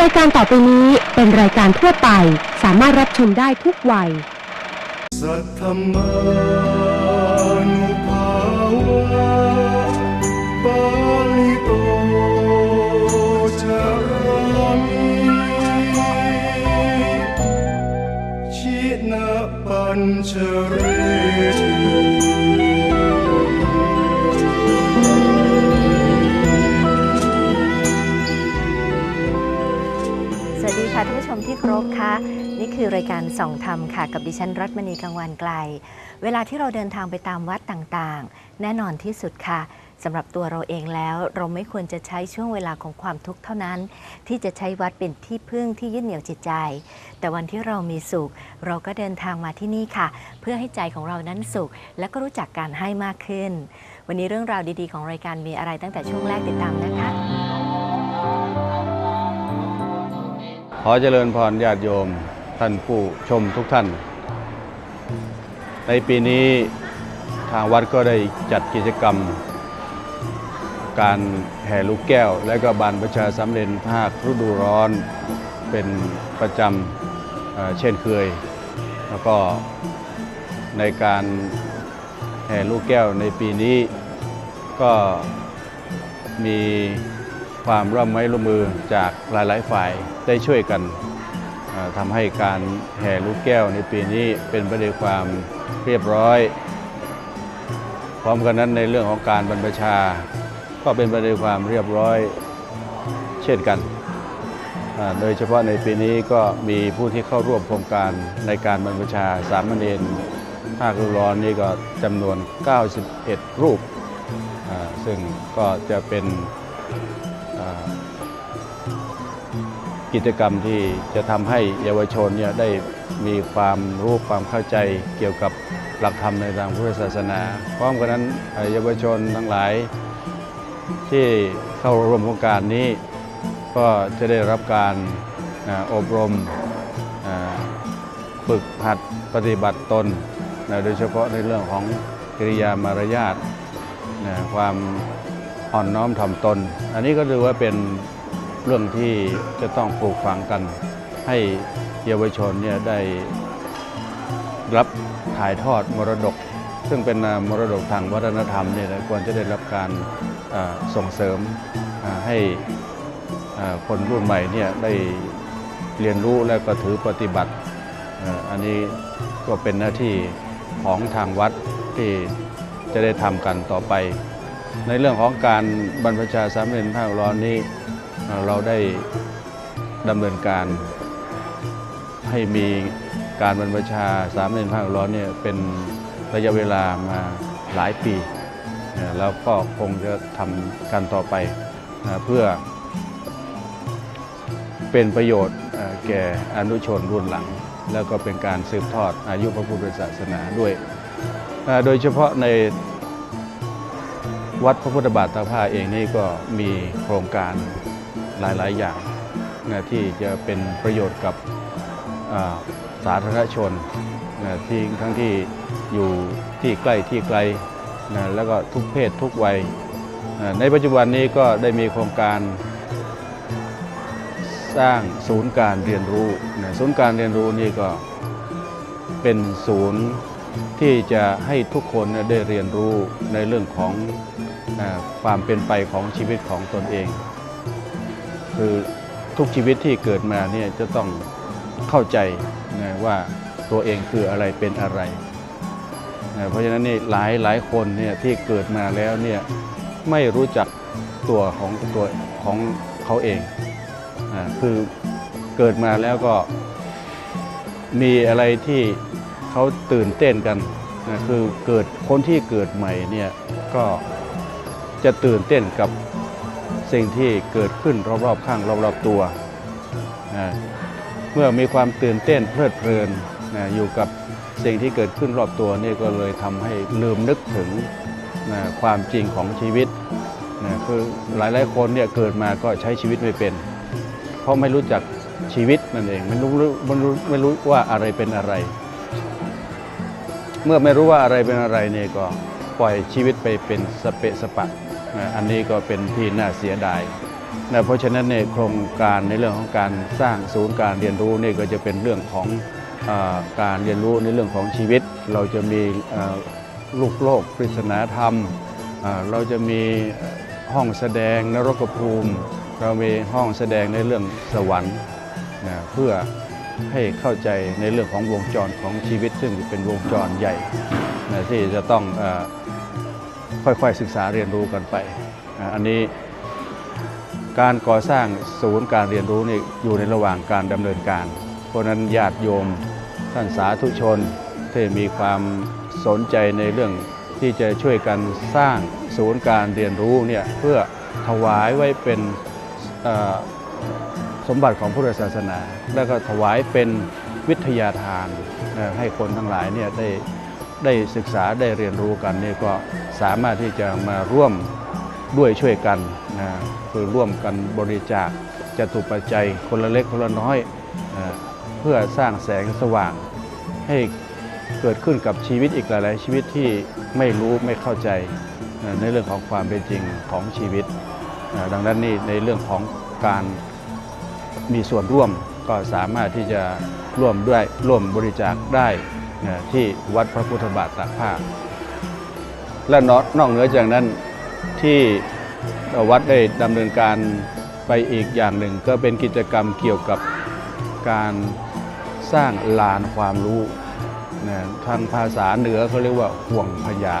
รายการต่อไปนี้เป็นรายการทั่วไป สามารถรับชมได้ทุกวัย สัทธมานุภาวะปาลิโตจารามิชินะปัญชเรติ มที่ครพค่ะนี่คือรายการส่องธรรมค่ะ กับดิฉันรัตมณีกังวานไกล เวลาที่เราเดินทางไปตามวัดต่างๆ แน่นอนที่สุดค่ะสำหรับตัวเราเองแล้วเราไม่ควรจะใช้ช่วงเวลาของความทุกข์เท่านั้น ที่จะใช้วัดเป็นที่พึ่งที่ยึดเหนี่ยวจิตใจ แต่วันที่เรามีสุข เราก็เดินทางมาที่นี่ค่ะ เพื่อให้ใจของเรานั้นสุข และก็รู้จักการให้มากขึ้น วันนี้เรื่องราวดีๆ ของรายการมีอะไรตั้งแต่ช่วงแรกติดตามนะคะ ขอเจริญพรญาติโยมท่านผู้ชมทุกท่าน ในปีนี้ทางวัดก็ได้จัดกิจกรรม การแห่ลูกแก้ว และก็บานประชาสำเร็จภาคฤดูร้อนเป็นประจำเเช่นเคย แล้วก็ในการแห่ลูกแก้วในปีนี้ก็มี ความร่วมไม้ร่วมมือจากหลาย ๆ ฝ่ายได้ช่วยกันเอ่อทำให้การแห่ลูกแก้วในปีนี้เป็นไปด้วยความเรียบร้อย พร้อมกันนั้นในเรื่องของการบรรพชา ก็เป็นไปด้วยความเรียบร้อยเช่นกัน โดยเฉพาะในปีนี้ก็มีผู้ที่เข้าร่วมโครงการในการบรรพชาสามเณรภาคฤดูร้อนนี่ก็จำนวน 91 รูปอ่าซึ่งก็จะเป็น กิจกรรมที่จะทำให้เยาวชนเนี่ยได้มีความรู้ความเข้าใจเกี่ยวกับหลักธรรมในทางพุทธศาสนา พร้อมกันนั้นเยาวชนทั้งหลาย ที่เข้าร่วมโครงการนี้ ก็จะได้รับการอบรมฝึกหัดปฏิบัติตน โดยเฉพาะในเรื่องของกิริยามารยาทความ อ่อนน้อมถ่อมตน อันนี้ก็ถือว่าเป็นเรื่องที่จะต้องปลูกฝังกัน ให้เยาวชนเนี่ยได้รับถ่ายทอดมรดก ซึ่งเป็นมรดกทางวัฒนธรรมเนี่ยควรจะได้รับการส่งเสริมให้คนรุ่นใหม่เนี่ยได้เรียนรู้และก็ถือปฏิบัติออันนี้ก็เป็นหน้าที่ของทางวัดที่จะได้ทำกันต่อไป ในเรื่องของการบรรพชาสามเณรภาคร้อนนี้เราได้ดำเนินการให้มีการบรรพชาสามเณรภาคร้อนเนี่ยเป็นระยะเวลามาหลายปี แล้วก็คงจะทำกันต่อไปเพื่อเป็นประโยชน์แก่อนุชนรุ่นหลัง แล้วก็เป็นการสืบทอดอายุพระพุทธศาสนาด้วย โดยเฉพาะใน วัดพระพุทธบาทตาผ้าเองนี่ก็มีโครงการหลาย ๆ อย่างนะที่จะเป็นประโยชน์กับสาธารณชนนะที่ทั้งที่อยู่ที่ใกล้ที่ไกลนะแล้วก็ทุกเพศทุกวัยนะในปัจจุบันนี้ก็ได้มีโครงการสร้างศูนย์การเรียนรู้นะศูนย์การเรียนรู้นี่ก็เป็นศูนย์ที่จะให้ทุกคนได้เรียนรู้ในเรื่องของ ความเป็นไปของชีวิตของตนเอง คือทุกชีวิตที่เกิดมาเนี่ยจะต้องเข้าใจนะว่าตัวเองคืออะไรเป็นอะไรนะเพราะฉะนั้นนี่หลายหลายคนเนี่ยที่เกิดมาแล้วเนี่ยไม่รู้จักตัวของตัวของเขาเองนะคือเกิดมาแล้วก็มีอะไรที่เขาตื่นเต้นกันนะคือเกิดคนที่เกิดใหม่เนี่ยก็ จะตื่นเต้นกับสิ่งที่เกิดขึ้นรอบๆข้างรอบๆตัวนะเมื่อมีความตื่นเต้นเพลิดเพลินนะอยู่กับสิ่งที่เกิดขึ้นรอบตัวนี่ก็เลยทำให้ลืมนึกถึงนะความจริงของชีวิตนะคือหลายๆคนเนี่ยเกิดมาก็ใช้ชีวิตไม่เป็น เพราะไม่รู้จักชีวิตนั่นเองไม่รู้ไม่รู้ไม่รู้ว่าอะไรเป็นอะไร เมื่อไม่รู้ว่าอะไรเป็นอะไรเนี่ยก็ปล่อยชีวิตไปเป็นสเปะสปะ อันนี้ก็เป็นที่น่าเสียดายนะเพราะฉะนั้นในยโครงการในเรื่องของการสร้างศูนย์การเรียนรู้นี่ก็จะเป็นเรื่องของอการเรียนรู้ในเรื่องของชีวิต เราจะมีลูกโลกปริศนาธรรม เราจะมีห้องแสดงนรกภูมิ เรามีห้องแสดงในเรื่องสวรรค์นะเพื่อให้เข้าใจในเรื่องของวงจรของชีวิต ซึ่งเป็นวงจรใหญ่นะที่จะต้องอ ค่อยๆศึกษาเรียนรู้กันไป อันนี้การก่อสร้างศูนย์การเรียนรู้นี่อยู่ในระหว่างการดำเนินการ เพราะนั้นญาติโยมท่านสาธุชนที่มีความสนใจในเรื่องที่จะช่วยกันสร้างศูนย์การเรียนรู้เนี่ยเพื่อถวายไว้เป็นสมบัติของพุทธศาสนา แล้วก็ถวายเป็นวิทยาทานให้คนทั้งหลายเนี่ยได้ ได้ศึกษาได้เรียนรู้กันนี่ก็สามารถที่จะมาร่วมด้วยช่วยกันนะคือร่วมกันบริจาคจตุปัจจัยคนละเล็กคนละน้อยนะเพื่อสร้างแสงสว่าง ให้เกิดขึ้นกับชีวิตอีกหลาย ๆ ชีวิตที่ไม่รู้ไม่เข้าใจนะในเรื่องของความเป็นจริงของชีวิตนะดังนั้นนี่ในเรื่องของการมีส่วนร่วมก็สามารถที่จะร่วมด้วยร่วมบริจาคได้ ที่วัดพระพุทธบาทตากผ้า และนอกนอกเหนือจากนั้นที่วัดได้ดำเนินการไปอีกอย่างหนึ่ง ก็เป็นกิจกรรมเกี่ยวกับการสร้างลานความรู้นะทางภาษาเหนือเขาเรียกว่าห่วงพยา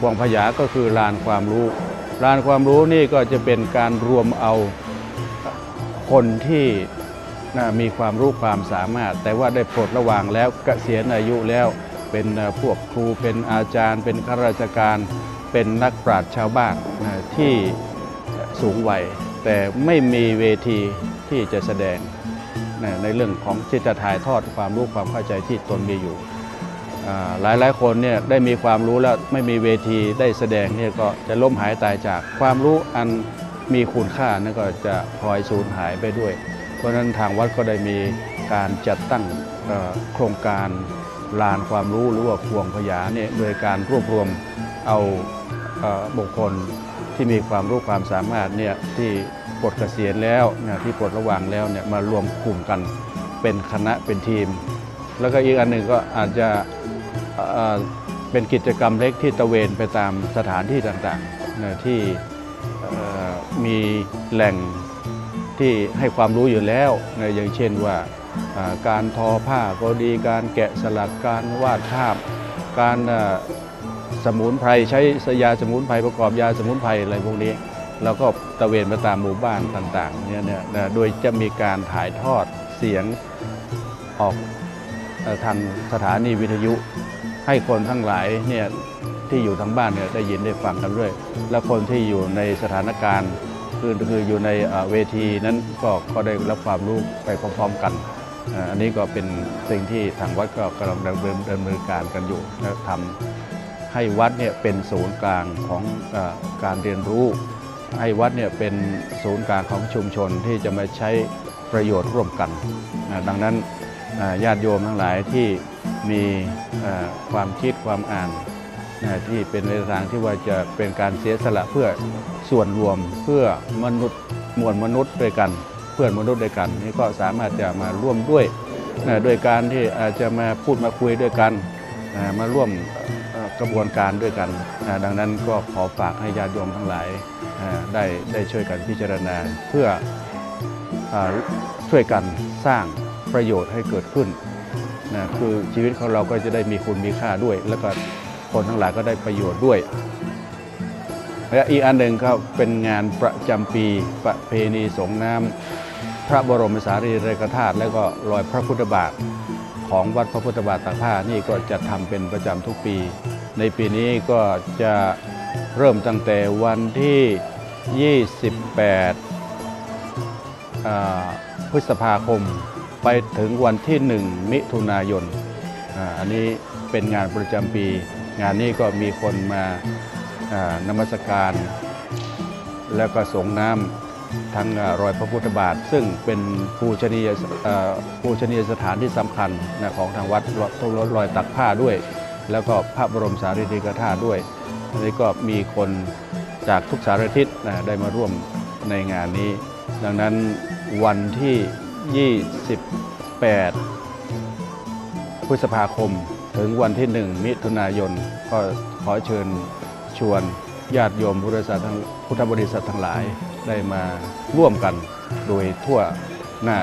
ห่วงพยาก็คือลานความรู้ ลานความรู้นี่ก็จะเป็นการรวมเอาคนที่ มีความรู้ความสามารถ แต่ว่าได้ปลดระวางแล้วเกษียณอายุแล้วเป็นพวกครูเป็นอาจารย์ เป็นข้าราชการ เป็นนักปราชญ์ชาวบ้านนะที่สูงวัยแต่ไม่มีเวทีที่จะแสดงนะในเรื่องของที่จะถ่ายทอดความรู้ความเข้าใจที่ตนมีอยู่หลายหลายคนเนี่ยได้มีความรู้แล้วไม่มีเวทีได้แสดงเนี่ยก็จะล้มหายตายจากความรู้อันมีคุณค่านั่นก็จะพลอยสูญหายไปด้วย เพราะฉะนั้นทางวัดก็ได้มีการจัดตั้งโครงการลานความรู้หรือว่าพวงพยาเนี่ยโดยการรวบรวมเอาบุคคลที่มีความรู้ความสามารถเนี่ยที่ปลดเกษียณแล้วนะที่ปลดระหว่างแล้วเนี่ยมารวมกลุ่มกันเป็นคณะเป็นทีม แล้วก็อีกอันหนึ่งก็อาจจะเป็นกิจกรรมเล็กที่ตระเวนไปตามสถานที่ต่างๆนะที่มีแหล่ง ที่ให้ความรู้อยู่แล้วนะอย่างเช่นว่าการทอผ้าก็ดีการแกะสลักการวาดภาพ การสมุนไพรใช้ยาสมุนไพรประกอบยาสมุนไพรอะไรพวกนี้เราก็ตะเวนไปตามหมู่บ้านต่างๆเนี่ยเนี่ยนะโดยจะมีการถ่ายทอดเสียงออกทางสถานีวิทยุ ให้คนทั้งหลายเนี่ยที่อยู่ทั้งบ้านเนี่ยได้ยินได้ฟังกันด้วย และคนที่อยู่ในสถานการณ์ คือคืออยู่ในเวทีนั้นก็ก็ได้รับความรู้ไปพร้อมๆกัน อันนี้ก็เป็นสิ่งที่ทางวัดก็กำลังดำเนินดำเนินการกันอยู่และทำให้วัดเนี่ยเป็นศูนย์กลางของอการเรียนรู้ ให้วัดเนี่ยเป็นศูนย์กลางของชุมชนที่จะมาใช้ประโยชน์ร่วมกัน ดังนั้นญาติโยมทั้งหลายที่มีความคิดความอ่าน นะที่เป็นในทางที่ว่าจะเป็นการเสียสละเพื่อส่วนรวมเพื่อมนุษย์มวลมนุษย์ด้วยกัน เพื่อนมนุษย์ด้วยกัน นี่ก็สามารถจะมาร่วมด้วยนะด้วยการที่อาจจะมาพูดมาคุยด้วยกันนะมาร่วมกระบวนการด้วยกันนะดังนั้นก็ขอฝากให้ญาติโยมทั้งหลายอ่าได้ได้ช่วยกันพิจารณาเพื่ออช่วยกันสร้างประโยชน์ให้เกิดขึ้นนะคือชีวิตของเราก็จะได้มีคุณมีค่าด้วยแล้วก็ คนทั้งหลายก็ได้ประโยชน์ด้วย และอีกอันหนึ่งก็เป็นงานประจำปีประเพณีสงน้ำพระบรมสารีริกธาตุและก็รอยพระพุทธบาทของวัดพระพุทธบาทตากผ้านี่ก็จะทำเป็นประจำทุกปี ในปีนี้ก็จะเริ่มตั้งแต่วันที่ 28 พฤษภาคมไปถึงวันที่ 1 มิถุนายน อันนี้เป็นงานประจำปี งานนี้ก็มีคนมาานมัสการ แล้วก็สงน้ำทั้งอรอยพระพุทธบาท ซึ่งเป็นปูชนียปูชนียสถานที่สำคัญนะของทางวัดรอยรอยตักผ้าด้วย แล้วก็พระบรมสารีริกธาตุด้วยอันนี้ก็มีคนจากทุกสารทิศนะได้มาร่วมในงานนี้ ดังนั้นวันที่ 28 พฤษภาคม ถึงวันที่1มิถุนายนก็ขอเชิญชวนญาติโยมพุทธศาสทั้งพุทธบริษัททั้งหลายได้มาร่วมกันโดยทั่วหน้า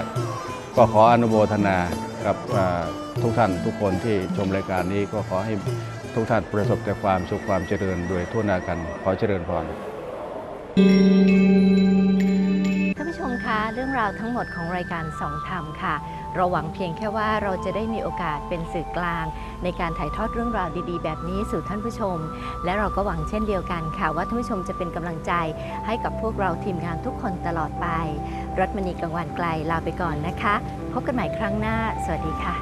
ก็ขออนุโมทนากับอ่าทุกท่านทุกคนที่ชมรายการนี้ก็ขอให้ทุกท่านประสบแต่ความสุขความเจริญโดยทั่วหน้ากัน ขอเจริญพรท่านผู้ชมคะเรื่องราวทั้งหมดของรายการสองธรรมค่ะ เราหวังเพียงแค่ว่าเราจะได้มีโอกาสเป็นสื่อกลาง ในการถ่ายทอดเรื่องราวดีๆ แบบนี้สู่ท่านผู้ชม และเราก็หวังเช่นเดียวกันค่ะ ว่าท่านผู้ชมจะเป็นกำลังใจ ให้กับพวกเราทีมงานทุกคนตลอดไป รัตมณีกังวานไกลลาไปก่อนนะคะ พบกันใหม่ครั้งหน้า สวัสดีค่ะ